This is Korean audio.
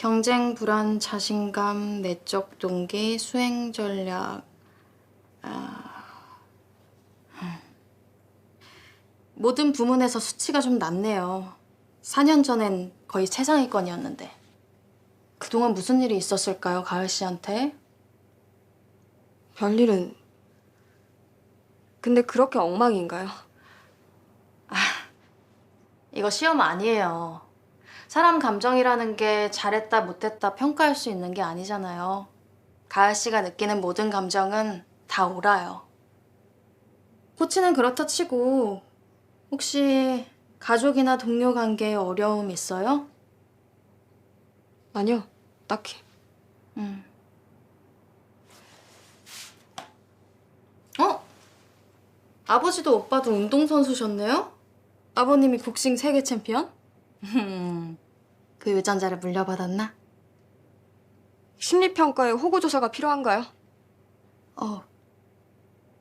경쟁 불안, 자신감, 내적 동기, 수행 전략. 아... 음. 모든 부문에서 수치가 좀 낮네요. 4년 전엔 거의 최상위권이었는데. 그동안 무슨 일이 있었을까요, 가을 씨한테? 별일은 근데 그렇게 엉망인가요? 이거 시험 아니에요. 사람 감정이라는 게 잘했다 못했다 평가할 수 있는 게 아니잖아요. 가을 씨가 느끼는 모든 감정은 다 옳아요. 코치는 그렇다 치고 혹시 가족이나 동료 관계에 어려움 있어요? 아니요, 딱히. 음. 어? 아버지도 오빠도 운동선수셨네요? 아버님이 복싱 세계 챔피언? 그 유전자를 물려받았나? 심리평가에 호구조사가 필요한가요? 어,